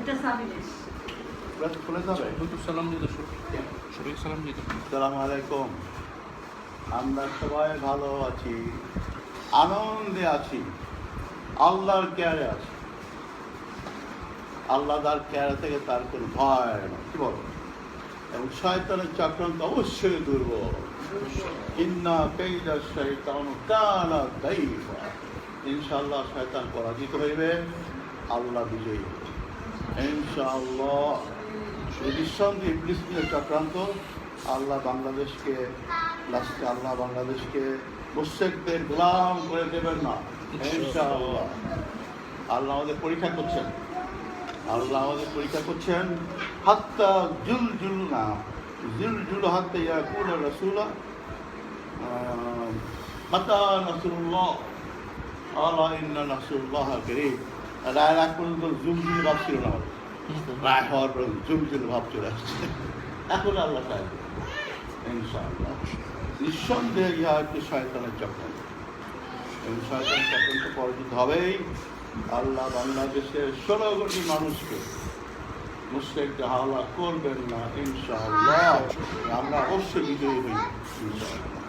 এটা সাবিরের ব্রাশ খুলে যাবে? সালাম দিতে শরীর সালাম দিতে আসসালামু আলাইকুম। আমরা সবাই ভালো আছি আনন্দে আছি আল্লাহর কেয়ারে আছি। আল্লাহ তার কেয়ারে থেকে তার কোনো ভয় নেই কি বলো? এবং শয়তানের চক্রান্ত অবশ্যই দুর্বল। ইন্না শয়তান দাইফা। ইনশাআল্লাহ শয়তান পরাজিত হইবে আল্লাহ বিজয়ী ইনশাআল্লাহ। ইবলিসের চক্রান্ত। আল্লাহ বাংলাদেশকে, লাস্টে আল্লাহ বাংলাদেশকে মুশেকদের গোলাম করে দেবেন না। ইনশাআল্লাহ। আল্লাহ আমাদের পরীক্ষা করছেন। আল্লাহ আমাদের পরীক্ষা করছেন। হাত্তা জুল জুল না জুল জুল রসুলা মাতা আল্লাহ ইন্না রায় রাগ পর্যন্ত জুল জুল ভাব ছিল না রায় হওয়ার পর জুল জুল ভাব চলে আসছে। এখন আল্লাহ সাহেব ইনশাআল্লাহ। নিঃসন্দেহে ইহা একটি শয়তানের চক্রান্ত। এবং শয়তানের চক্রান্ত পরাজিত হবেই আল্লাহ বাংলাদেশের ষোলো কোটি মানুষকে মুসলিমকে হাওলা করবেন না ইনশাআল্লাহ। আমরা অবশ্যই বিজয়ী হই ইনশাআল্লাহ।